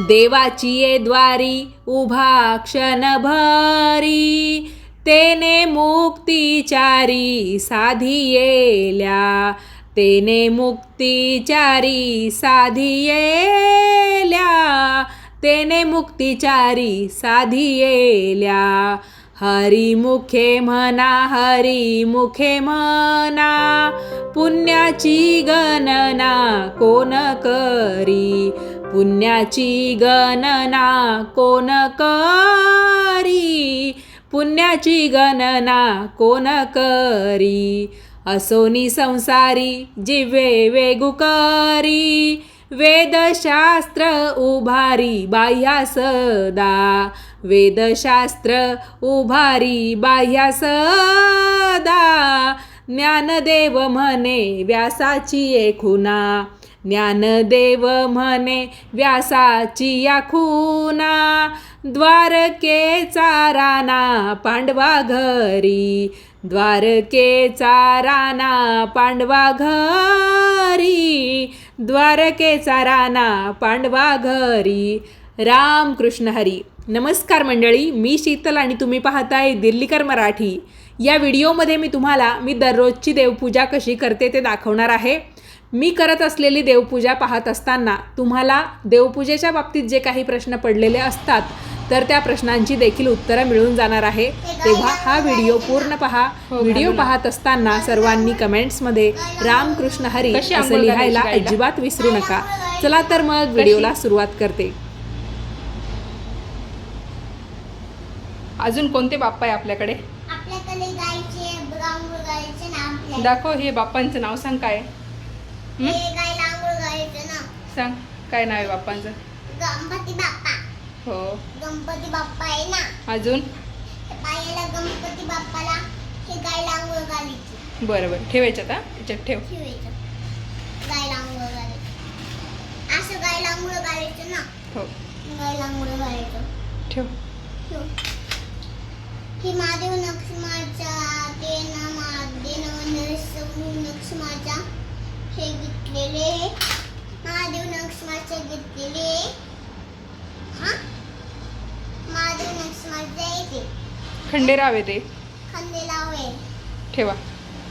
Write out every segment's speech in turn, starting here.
देवाची ये द्वारी उभा क्षणभरी तेने मुक्तिचारी साधी येल्या तेने मुक्तिचारी साधी येल्या तेने मुक्तिचारी साधी येल्या हरी मुखे म्हणा हरी मुखे म्हणा. पुण्याची गणना कोण करी? पुण्याची गणना कोण करी? पुण्याची गणना कोण करी? असोनी संसारी जिवे वेगुकरी वेदशास्त्र उभारी बाह्या सदा. वेदशास्त्र उभारी बाह्या सदा. ज्ञानदेव म्हणे व्यासाची खुना ज्ञानदेव म्हणे व्यासाची या खूना द्वारकेचा राणा पांडवा घरी. द्वारकेचा राणा पांडवा घरी. द्वारकेचा राणा पांडवा घरी. राम कृष्ण हरी. नमस्कार मंडळी मी शीतल आणि तुम्ही पाहताय दिल्लीकर मराठी. या व्हिडिओमध्ये मी तुम्हाला मी दररोजची देवपूजा कशी करते ते दाखवणार आहे. मी करत असलेली देवपूजा पाहत असताना तुम्हाला देवपूजेच्या बाबतीत जे काही प्रश्न पडलेले असतात तर त्या प्रश्नांची देखील उत्तरं मिळून जाणार आहे. तेव्हा हा व्हिडिओ पूर्ण पहा. व्हिडिओ पाहत असताना सर्वांनी कमेंट्समध्ये रामकृष्ण हरी असं लिहायला? अजिबात विसरू नका. चला तर मग व्हिडिओला सुरुवात करते. अजून कोणते बाप्पा आहे आपल्याकडे? आपल्याकडे गायचे रांगोळ गायचे नाव आहे. दाखव हे बाप्पांचं नाव सांग काय? सांग काय नाव आहे बाप्पांचं? गणपती बाप्पा. हो. गणपती बाप्पा आहे ना. अजून? पायाला गणपती बाप्पाला हे रांगोळ घालायची. बरं बरं ठेवायच्यात हा? याच्यात ठेव. ठेवायचं. रांगोळ घालायची. असं रांगोळ घालायचं ना. हो. रांगोळ घालायचं. ठेव. ठेव. हे महादेव नक्षमाच्या ते ना महादेव नरसऊ नक्षमाच्या हे घेतलेले. महादेव नक्षमाच्या घेतलेले. हा? महादेव नक्षमाच्या येते खंडेराव आहे ठेवा.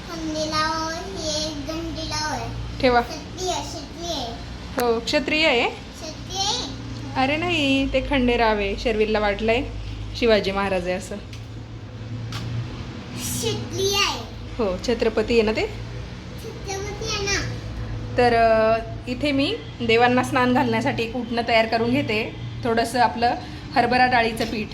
खंदेलाव हे गंडीलाव आहे ठेवा. शक्ती आहे हो क्षत्रिय आहे? अरे नाही ते खंडेराव आहे शर्विलला वाटलंय. शिवाजी महाराज आहे असं. आहे. हो छत्रपती आहे ना ते? तर इथे मी देवांना स्नान घालण्यासाठी एक उठणं तयार करून घेते. थोडंसं आपलं हरभरा डाळीचं पीठ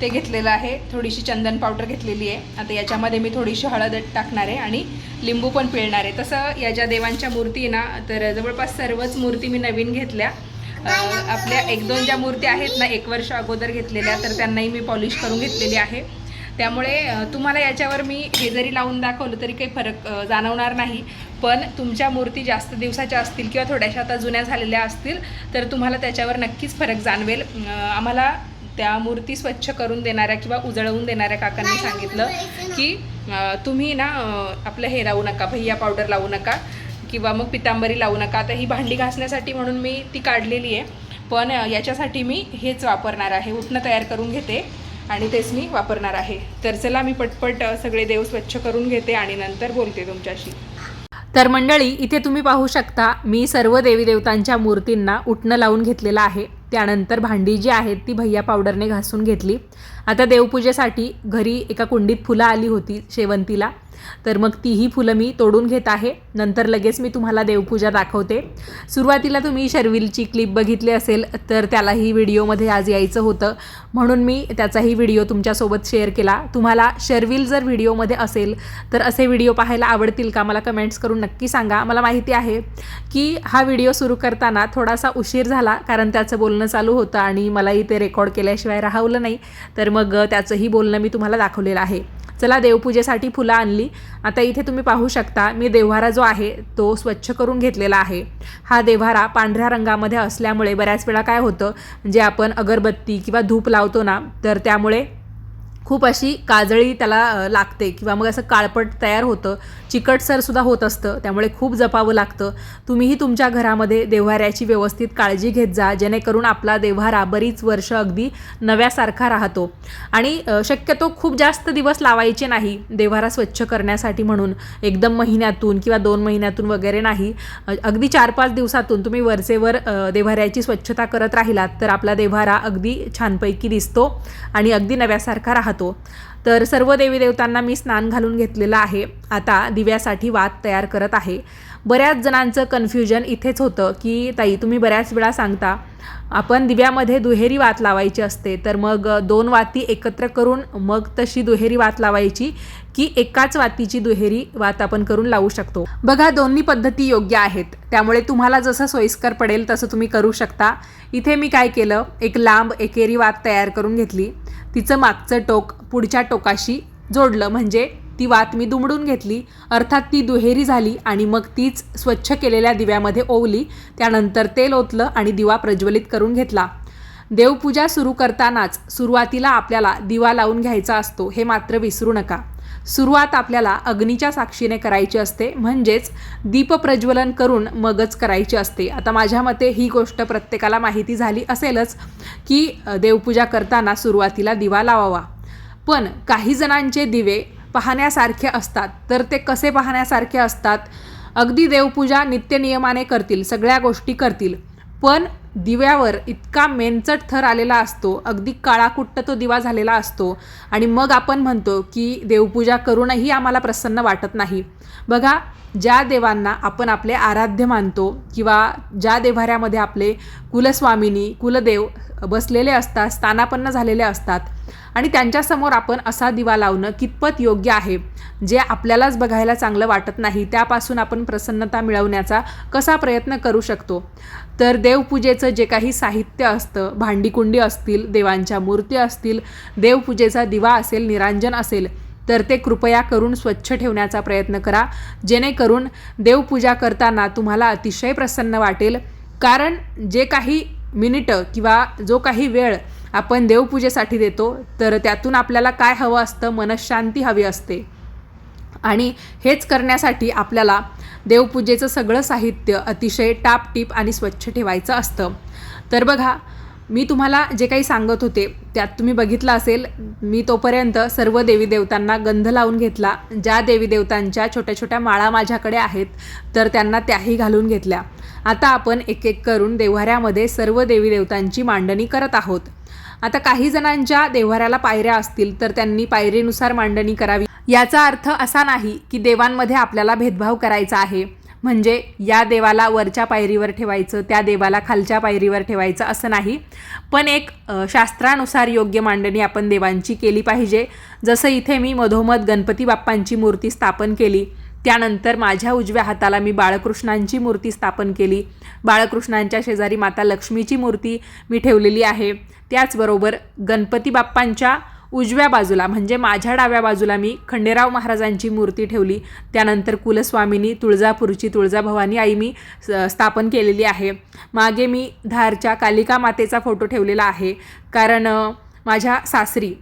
ते घेतलेलं आहे. थोडीशी चंदन पावडर घेतलेली आहे. आता याच्यामध्ये मी थोडीशी हळद टाकणार आहे आणि लिंबू पण पिळणार आहे. तसं या ज्या देवांच्या मूर्ती आहे ना तर जवळपास सर्वच मूर्ती मी नवीन घेतल्या. आपल्या एक दोन ज्या मूर्ती आहेत ना एक वर्ष अगोदर घेतलेल्या तर त्यांनाही मी पॉलिश करून घेतलेली आहे. त्यामुळे तुम्हाला याच्यावर मी हे जरी लावून दाखवलं तरी काही फरक जाणवणार नाही. पण तुमच्या मूर्ती जास्त दिवसाच्या असतील किंवा थोड्याशा आता जुन्या झालेल्या असतील तर तुम्हाला त्याच्यावर नक्कीच फरक जाणवेल. आम्हाला त्या मूर्ती स्वच्छ करून देणाऱ्या किंवा उजळवून देणाऱ्या काकांनी सांगितलं की तुम्ही ना आपलं हे लावू नका भैया पावडर लावू नका किंवा मग पितांबरी लावू नका. आता ही भांडी घासण्यासाठी म्हणून मी ती काढलेली आहे. पण याच्यासाठी मी हेच वापरणार आहे. उठणं तयार करून घेते आणि तेच मी वापरणार आहे. तर चला मी पटपट सगळे देव स्वच्छ करून घेते आणि नंतर बोलते तुमच्याशी. तर मंडळी इथे तुम्ही पाहू शकता मी सर्व देवी देवतांच्या मूर्तींना उठणं लावून घेतलेलं आहे. त्यानंतर भांडी जी आहेत ती भैया पावडरने घासून घेतली. आता देवपूजेसाठी घरी एका कुंडीत फुलं आली होती शेवंतीला. तर मग तीही फुलं मी तोडून घेत आहे. नंतर लगेच मी तुम्हाला देवपूजा दाखवते. सुरुवातीला तुम्ही शर्विलची क्लिप बघितली असेल तर त्यालाही व्हिडिओमध्ये आज यायचं होतं. म्हणून मी त्याचाही व्हिडिओ तुमच्यासोबत शेअर केला. तुम्हाला शर्विल जर व्हिडिओमध्ये असेल तर असे व्हिडिओ पाहायला आवडतील का? मला कमेंट्स करून नक्की सांगा. मला माहिती आहे की हा व्हिडिओ सुरू करताना थोडासा उशीर झाला कारण त्याचं बोलणं चालू होतं आणि मलाही ते रेकॉर्ड केल्याशिवाय राहवलं नाही. तर मग त्याचंही बोलणं मी तुम्हाला दाखवलेलं आहे. चला देवपूजेसाठी फुलं आणली. आता इथे तुम्ही पाहू शकता मी देव्हारा जो आहे तो स्वच्छ करून घेतलेला आहे. हा देव्हारा पांढऱ्या रंगामध्ये असल्यामुळे बऱ्याच वेळा काय होतं जे आपण अगरबत्ती किंवा धूप लावतो ना तर त्यामुळे खूप अशी काजळी त्याला लागते किंवा मग असं काळपट तयार होतं. चिकटसरसुद्धा होत असतं त्यामुळे खूप जपावं लागतं. तुम्हीही तुमच्या घरामध्ये देव्हाऱ्याची व्यवस्थित काळजी घेत जा जेणेकरून आपला देव्हारा बरीच वर्ष अगदी नव्यासारखा राहतो. आणि शक्यतो खूप जास्त दिवस लावायचे नाही देव्हारा स्वच्छ करण्यासाठी म्हणून. एकदम महिन्यातून किंवा दोन महिन्यातून वगैरे नाही. अगदी चार पाच दिवसातून तुम्ही वरचेवर देव्हाऱ्याची स्वच्छता करत राहिलात तर आपला देव्हारा अगदी छानपैकी दिसतो आणि अगदी नव्यासारखा राहतो. तर सर्व देवी देवतांना मी स्नान घालून घेतलेलं आहे. आता दिव्यासाठी वात तयार करत आहे. बऱ्याच जणांचं कन्फ्युजन इथेच होतं की ताई तुम्ही बऱ्याच वेळा सांगता आपण दिव्यामध्ये दुहेरी वात लावायची असते तर मग दोन वाती एकत्र करून मग तशी दुहेरी वात लावायची की एकाच वातीची दुहेरी वात आपण करून लावू शकतो. बघा दोन्ही पद्धती योग्य आहेत. त्यामुळे तुम्हाला जसं सोयीस्कर पडेल तसं तुम्ही करू शकता. इथे मी काय केलं एक लांब एकेरी वात तयार करून घेतली. तिचं मागचं टोक पुढच्या टोकाशी जोडलं म्हणजे ती वात मी दुमडून घेतली. अर्थात ती दुहेरी झाली आणि मग तीच स्वच्छ केलेल्या दिव्यामध्ये ओवली. त्यानंतर तेल ओतलं आणि दिवा प्रज्वलित करून घेतला. देवपूजा सुरू करतानाच सुरुवातीला आपल्याला दिवा लावून घ्यायचा असतो हे मात्र विसरू नका. सुरुवात आपल्याला अग्नीच्या साक्षीने करायची असते. म्हणजेच दीपप्रज्वलन करून मगच करायची असते. आता माझ्या मते ही गोष्ट प्रत्येकाला माहिती झाली असेलच की देवपूजा करताना सुरुवातीला दिवा लावावा. पण काही जणांचे दिवे पाहण्यासारखे असतात. तर ते कसे पाहण्यासारखे असतात? अगदी देवपूजा नित्यनियमाने करतील सगळ्या गोष्टी करतील. पण दिव्यावर इतका मेनचट थर आलेला असतो. अगदी काळाकुट्ट तो दिवा झालेला असतो. आणि मग आपण म्हणतो की देवपूजा करूनही आम्हाला प्रसन्न वाटत नाही. बघा ज्या देवांना आपण आपले आराध्य मानतो किंवा ज्या देव्हाऱ्यामध्ये आपले कुलस्वामिनी कुलदेव बसलेले असतात स्थानापन्न झालेले असतात आणि त्यांच्यासमोर आपण असा दिवा लावणं कितपत योग्य आहे जे आपल्यालाच बघायला चांगलं वाटत नाही त्यापासून आपण प्रसन्नता मिळवण्याचा कसा प्रयत्न करू शकतो? तर देवपूजेचं जे काही साहित्य असतं भांडीकुंडी असतील देवांच्या मूर्ती असतील देवपूजेचा दिवा असेल निरांजन असेल तर ते कृपया करून स्वच्छ ठेवण्याचा प्रयत्न करा. जेणेकरून देवपूजा करताना तुम्हाला अतिशय प्रसन्न वाटेल. कारण जे काही मिनिटं किंवा जो काही वेळ आपण देवपूजेसाठी देतो तर त्यातून आपल्याला काय हवं असतं? मनशांती हवी असते. आणि हेच करण्यासाठी आपल्याला देवपूजेचं सगळं साहित्य अतिशय टापटीप आणि स्वच्छ ठेवायचं असतं. तर बघा मी तुम्हाला जे काही सांगत होते त्यात तुम्ही बघितलं असेल मी तोपर्यंत सर्व देवी देवतांना गंध लावून घेतला. ज्या देवी देवतांच्या छोट्या छोट्या माळा माझ्याकडे आहेत तर त्यांना त्याही घालून घेतल्या. आता आपण एक एक करून देव्हाऱ्यामध्ये सर्व देवी देवतांची मांडणी करत आहोत. आता काही जणांच्या देव्हाऱ्याला पायऱ्या असतील तर त्यांनी पायरीनुसार मांडणी करावी. याचा अर्थ असा नाही की देवांमध्ये आपल्याला भेदभाव करायचा आहे. म्हणजे या देवाला वरच्या पायरीवर ठेवायचं त्या देवाला खालच्या पायरीवर ठेवायचं असं नाही. पण एक शास्त्रानुसार योग्य मांडणी आपण देवांची केली पाहिजे. जसं इथे मी मधोमध गणपती बाप्पांची मूर्ती स्थापन केली त्यानंतर माझ्या उजव्या हाताला मी बाळकृष्णांची मूर्ती स्थापन केली. बाळकृष्णांच्या शेजारी माता लक्ष्मीची मूर्ती मी ठेवलेली आहे. त्याचबरोबर गणपती बाप्पांच्या उजव्या बाजूला म्हणजे माझ्या डाव्या बाजूला मी खंडेराव महाराजांची मूर्ती ठेवली. त्यानंतर कुलस्वामिनी तुळजापूरची तुळजाभवानी आई मी स्थापन केलेली आहे. मागे मी धारच्या कालिका मातेचा फोटो ठेवलेला आहे. कारण माझ्या सासरी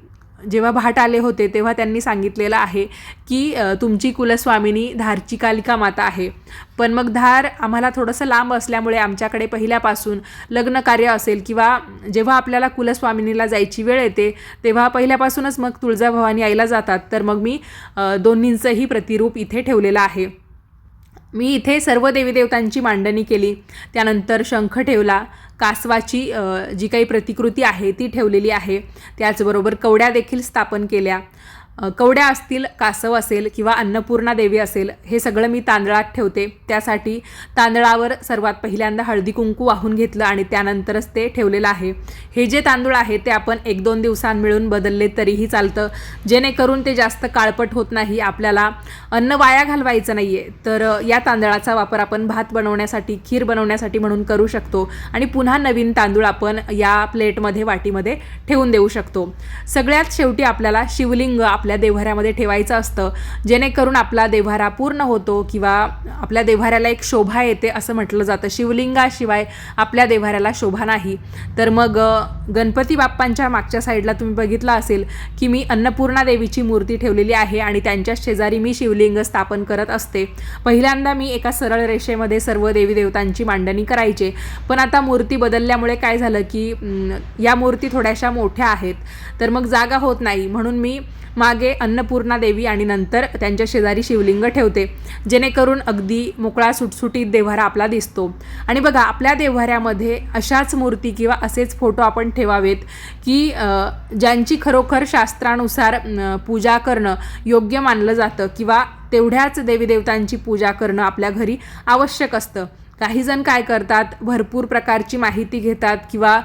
जेव्हा भाट आले होते तेव्हा त्यांनी सांगितलेलं आहे की तुमची कुलस्वामिनी धारची कालिका माता आहे. पण मग धार आम्हाला थोडंसं लांब असल्यामुळे आमच्याकडे पहिल्यापासून लग्न कार्य असेल किंवा जेव्हा आपल्याला कुलस्वामिनीला जायची वेळ येते तेव्हा पहिल्यापासूनच मग तुळजाभवानी आईला जातात. तर मग मी दोन्हींचंही प्रतिरूप इथे ठेवलेलं आहे. मी इथे सर्व देवीदेवतांची मांडणी केली. त्यानंतर शंख ठेवला. कासवाची जी काही प्रतिकृती आहे ती ठेवलेली आहे. त्याचबरोबर कवड्या देखील स्थापन केल्या. कवड्या असतील कासव असेल किंवा अन्नपूर्णा देवी असेल हे सगळं मी तांदळात ठेवते. त्यासाठी तांदळावर सर्वात पहिल्यांदा हळदी कुंकू वाहून घेतलं आणि त्यानंतरच ते ठेवलेलं आहे. हे जे तांदूळ आहे ते आपण एक दोन दिवसां मिळून बदलले तरीही चालतं. जेणेकरून ते जास्त काळपट होत नाही. आपल्याला अन्न वाया घालवायचं नाही आहे तर या तांदळाचा वापर आपण भात बनवण्यासाठी खीर बनवण्यासाठी म्हणून करू शकतो आणि पुन्हा नवीन तांदूळ आपण या प्लेटमध्ये वाटीमध्ये ठेवून देऊ शकतो. सगळ्यात शेवटी आपल्याला शिवलिंग आपल्या देव्हाऱ्यामध्ये ठेवायचं असतं जेणेकरून आपला देव्हारा पूर्ण होतो किंवा आपल्या देव्हाऱ्याला एक शोभा येते असं म्हटलं जातं. शिवलिंगाशिवाय आपल्या देव्हाऱ्याला शोभा नाही. तर मग गणपती बाप्पांच्या मागच्या साईडला तुम्ही बघितलं असेल की मी अन्नपूर्णा देवीची मूर्ती ठेवलेली आहे आणि त्यांच्या शेजारी मी शिवलिंग स्थापन करत असते. पहिल्यांदा मी एका सरळ रेषेमध्ये सर्व देवी देवतांची मांडणी करायचे. पण आता मूर्ती बदलल्यामुळे काय झालं की या मूर्ती थोड्याशा मोठ्या आहेत. तर मग जागा होत नाही. म्हणून मी मा मागे अन्नपूर्णा देवी आणि नंतर त्यांच्या शेजारी शिवलिंग ठेवते. जेणेकरून अगदी मोकळा सुटसुटीत देव्हारा आपला दिसतो. आणि बघा आपल्या देव्हाऱ्यामध्ये अशाच मूर्ती किंवा असेच फोटो आपण ठेवावेत की ज्यांची खरोखर शास्त्रानुसार पूजा करणं योग्य मानलं जातं किंवा तेवढ्याच देवीदेवतांची पूजा करणं आपल्या घरी आवश्यक असतं. काही जण काय करतात? भरपूर प्रकारची माहिती घेतात किंवा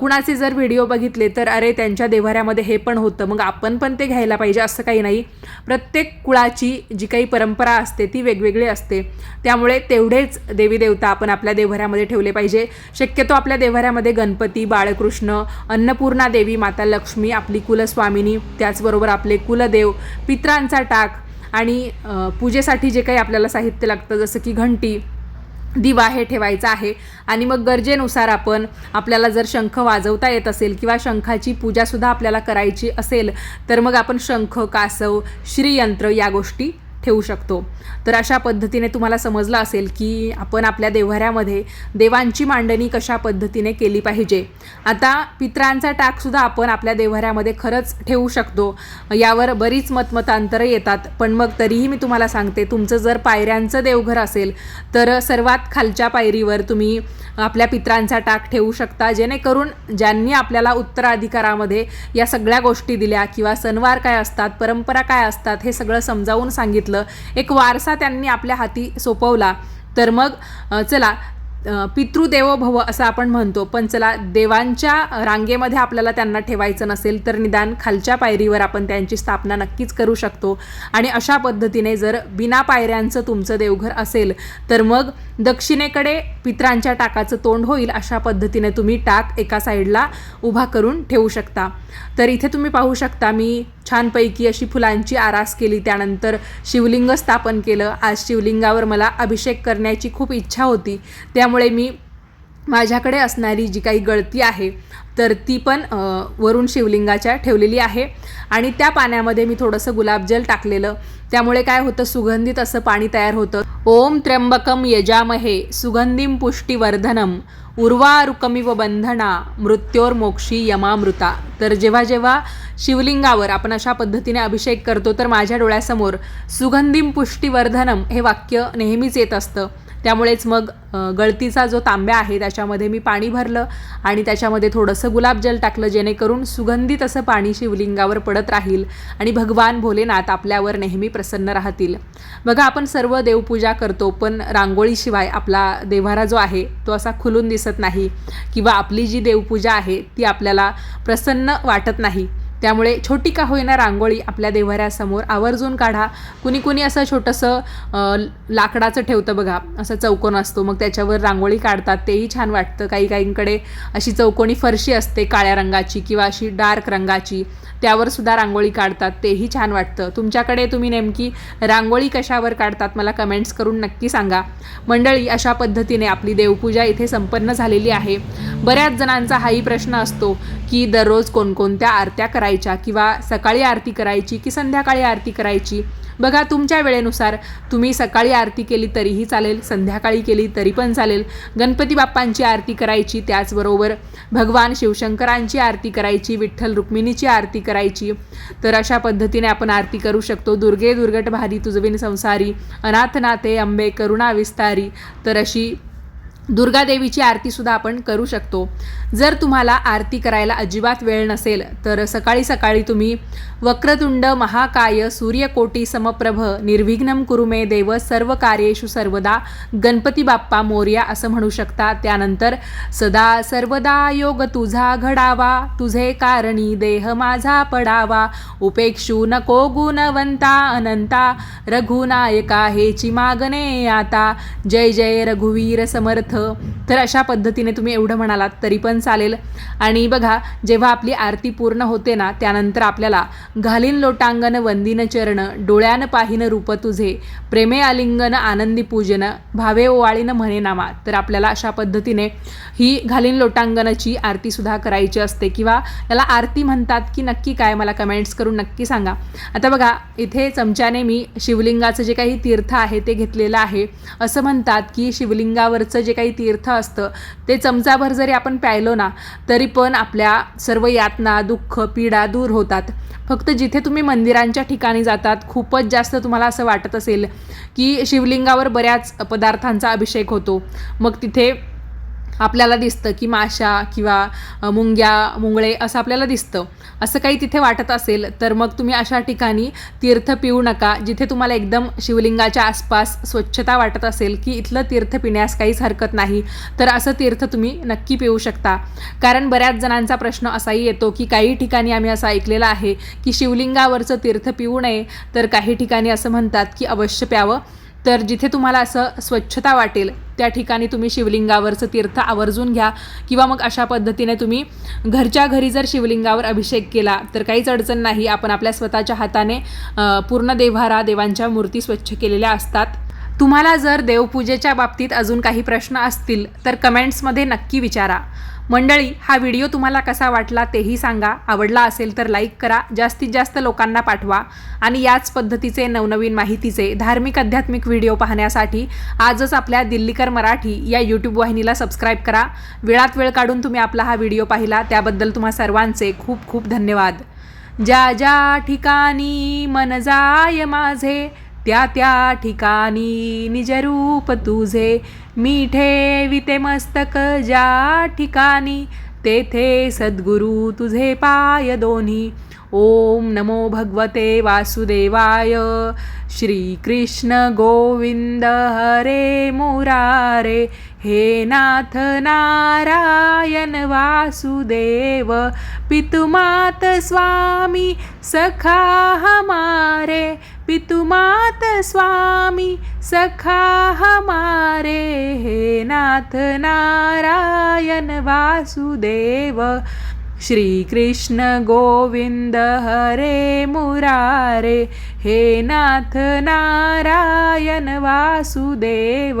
कुणाचे जर व्हिडिओ बघितले तर अरे त्यांच्या देव्हाऱ्यामध्ये हे पण होतं. मग आपण पण ते घ्यायला पाहिजे असं काही नाही. प्रत्येक कुळाची जी काही परंपरा असते ती वेगवेगळी असते. त्यामुळे तेवढेच देवी देवता आपण आपल्या देव्हाऱ्यामध्ये ठेवले पाहिजे. शक्यतो आपल्या देव्हाऱ्यामध्ये गणपती बाळकृष्ण अन्नपूर्णा देवी माता लक्ष्मी आपली कुलस्वामिनी त्याचबरोबर आपले कुलदेव पित्रांचा टाक आणि पूजेसाठी जे काही आपल्याला साहित्य लागतं जसं की घंटी दिवा हे ठेवायचा आहे. आणि मग गरजेनुसार आपण आपल्याला जर शंख वाजवता येत असेल किंवा शंखाची पूजासुद्धा आपल्याला करायची असेल तर मग आपण शंख कासव श्रीयंत्र या गोष्टी ठेवू शकतो. तर अशा पद्धतीने तुम्हाला समजलं असेल की आपण आपल्या देव्हाऱ्यामध्ये देवांची मांडणी कशा पद्धतीने केली पाहिजे. आता पित्रांचा टाकसुद्धा आपण आपल्या देव्हाऱ्यामध्ये खरंच ठेवू शकतो. यावर बरीच मतमतांतरं येतात. पण मग तरीही मी तुम्हाला सांगते तुमचं जर पायऱ्यांचं देवघर असेल तर सर्वात खालच्या पायरीवर तुम्ही आपल्या पित्रांचा टाक ठेवू शकता. जेणेकरून ज्यांनी आपल्याला उत्तराधिकारामध्ये या सगळ्या गोष्टी दिल्या किंवा सणवार काय असतात परंपरा काय असतात हे सगळं समजावून सांगितलं एक वारसा त्यांनी आपल्या हाती सोपवला. तर मग चला अ, पितृदेवो भव असं आपण म्हणतो. पण चला देवांच्या रांगेमध्ये आपल्याला त्यांना ठेवायचं नसेल तर निदान खालच्या पायरीवर आपण त्यांची स्थापना नक्कीच करू शकतो. आणि अशा पद्धतीने जर बिना पायऱ्यांचं तुमचं देवघर असेल तर मग दक्षिणेकडे पित्रांच्या टाकाचं तोंड होईल अशा पद्धतीने तुम्ही टाक एका साईडला उभा करून ठेवू शकता. तर इथे तुम्ही पाहू शकता मी छानपैकी अशी फुलांची आरास केली त्यानंतर शिवलिंग स्थापन केलं. आज शिवलिंगावर मला अभिषेक करण्याची खूप इच्छा होती. त्यामुळे मी माझ्याकडे असणारी जी काही गळती आहे तर ती पण वरून शिवलिंगाच्या ठेवलेली आहे. आणि त्या पाण्यामध्ये मी थोडंसं गुलाबजल टाकलेलं. त्यामुळे काय होतं सुगंधित असं पाणी तयार होतं. ओम त्र्यंबकम यजामहे सुगंधिम पुष्टीवर्धनम उर्वारुकमिव बंधना मृत्योर मोक्षी यमामृता. तर जेव्हा जेव्हा शिवलिंगावर आपण अशा पद्धतीने अभिषेक करतो तर माझ्या डोळ्यासमोर सुगंधिम पुष्टीवर्धनम हे वाक्य नेहमीच येत असतं. त्यामुळेच मग गळतीचा जो तांब्या आहे त्याच्यामध्ये मी पाणी भरलं आणि त्याच्यामध्ये थोडंसं गुलाबजल टाकलं जेणेकरून सुगंधित असं पाणी शिवलिंगावर पडत राहील आणि भगवान भोलेनाथ आपल्यावर नेहमी प्रसन्न राहतील. बघा आपण सर्व देवपूजा करतो पण रांगोळीशिवाय आपला देव्हारा जो आहे तो असा खुलून दिसत नाही किंवा आपली जी देवपूजा आहे ती आपल्याला प्रसन्न वाटत नाही. त्यामुळे छोटी का होईना रांगोळी आपल्या देव्हाऱ्यासमोर आवर्जून काढा. कुणी कुणी असं छोटंसं लाकडाचं ठेवतं बघा. असं चौकोन असतो. मग त्याच्यावर रांगोळी काढतात. तेही छान वाटतं. काही काहींकडे अशी चौकोनी फरशी असते काळ्या रंगाची किंवा अशी डार्क रंगाची. त्यावर सुद्धा रांगोळी काढतात. तेही छान वाटतं. तुमच्याकडे तुम्ही नेमकी रांगोळी कशावर काढतात मला कमेंट्स करून नक्की सांगा. मंडळी अशा पद्धतीने आपली देवपूजा इथे संपन्न झालेली आहे. बऱ्याच जणांचा हाही प्रश्न असतो की दररोज कोणकोणत्या आरत्या करायच्या? किंवा सकाळी आरती करायची की संध्याकाळी आरती करायची? बघा तुमच्या वेळेनुसार तुम्ही सकाळी आरती केली तरीही चालेल संध्याकाळी केली तरी पण चालेल. गणपती बाप्पांची आरती करायची त्याचबरोबर भगवान शिवशंकरांची आरती करायची विठ्ठल रुक्मिणीची आरती करायची. तर अशा पद्धतीने आपण आरती करू शकतो. दुर्गे दुर्गट भारी तुझविन संसारी अनाथनाथे अंबे करुणा विस्तारी. तर अशी दुर्गादेवीची आरतीसुद्धा आपण करू शकतो. जर तुम्हाला आरती करायला अजिबात वेळ नसेल तर सकाळी सकाळी तुम्ही वक्रतुंड महाकाय सूर्यकोटी समप्रभ निर्विघ्नम कुरुमे देव सर्व कार्येषु सर्वदा गणपती बाप्पा मोर्या असं म्हणू शकता. त्यानंतर सदा सर्वदा योग तुझा घडावा तुझे कारणी देह माझा पडावा. उपेक्षू नको गुणवंता अनंता रघुनायका हेची मागणे आता. जय जय रघुवीर समर्थ. अर्थ तर अशा पद्धतीने तुम्ही एवढं म्हणालात तरी पण चालेल. आणि बघा जेव्हा आपली आरती पूर्ण होते ना त्यानंतर आपल्याला घालीन लोटांगण वंदिन चरण डोळ्यानं पाहिन रूप तुझे प्रेमे आलिंगन आनंदी पूजन भावे ओवाळीनं म्हणे नामा. तर आपल्याला अशा पद्धतीने ही घालीन लोटांगणाची आरतीसुद्धा करायची असते. किंवा याला आरती म्हणतात की नक्की काय मला कमेंट्स करून नक्की सांगा. आता बघा इथे चमच्याने मी शिवलिंगाचं जे काही तीर्थ आहे ते घेतलेलं आहे. असं म्हणतात की शिवलिंगावरचं जे काही तीर्थ असतं ते चमचाभर जरी आपण प्यायलो ना तरी पण आपल्या सर्व यातना दुःख पीडा दूर होतात. फक्त जिथे तुम्ही मंदिरांच्या ठिकाणी जातात खूपच जास्त तुम्हाला असं वाटत असेल की शिवलिंगावर बऱ्याच पदार्थांचा अभिषेक होतो. मग तिथे आपल्याला दिसतं की माशा किंवा मुंग्या मुंगळे असं आपल्याला दिसतं. असं काही तिथे वाटत असेल तर मग तुम्ही अशा ठिकाणी तीर्थ पिऊ नका जिथे तुम्हाला एकदम शिवलिंगाच्या आसपास स्वच्छता वाटत असेल की इथलं तीर्थ पिण्यास काहीच हरकत नाही तर असं तीर्थ तुम्ही नक्की पिऊ शकता. कारण बऱ्याच जणांचा प्रश्न असाही येतो की काही ठिकाणी आम्ही असं ऐकलेलं आहे की शिवलिंगावरचं तीर्थ पिऊ नये तर काही ठिकाणी असं म्हणतात की अवश्य प्यावं. तर जिथे तुम्हाला असं स्वच्छता वाटेल त्या ठिकाणी तुम्ही शिवलिंगावरचं तीर्थ आवर्जून घ्या किंवा मग अशा पद्धतीने तुम्ही घरच्या घरी जर शिवलिंगावर अभिषेक केला तर काहीच अडचण नाही. आपण आपल्या स्वतःच्या हाताने पूर्ण देव्हारा देवांच्या मूर्ती स्वच्छ केलेल्या असतात. तुम्हाला जर देवपूजेच्या बाबतीत अजून काही प्रश्न असतील तर कमेंट्समध्ये नक्की विचारा. मंडळी हा व्हिडिओ तुम्हाला कसा वाटला तेही सांगा. आवडला असेल तर लाईक करा जास्तीत जास्त लोकांना पाठवा आणि याच पद्धतीचे नवनवीन माहितीचे धार्मिक आध्यात्मिक व्हिडिओ पाहण्यासाठी आजच आपल्या दिल्लीकर मराठी या यूट्यूब वाहिनीला सबस्क्राईब करा. वेळात वेळ काढून तुम्ही आपला हा व्हिडिओ पाहिला त्याबद्दल तुम्हा सर्वांचे खूप खूप धन्यवाद. ज्या ज्या ठिकाणी मन जाय माझे त्या त्या ठिकाणी निजरूप तुझे मी ठेविते मस्तक ज्या ठिकाणी तेथे सद्गुरू तुझे पाय दोन्ही. ओम नमो भगवते वासुदेवाय. श्रीकृष्ण गोविंद हरे मुरारे. हे नाथ नारायण वासुदेव पितुमात स्वामी सखा हमारे पितुमात स्वामी सखा हमारे। हे नाथ नारायण वासुदेव श्रीकृष्ण गोविंद हरे मुरारे। हे नाथ नारायण वासुदेव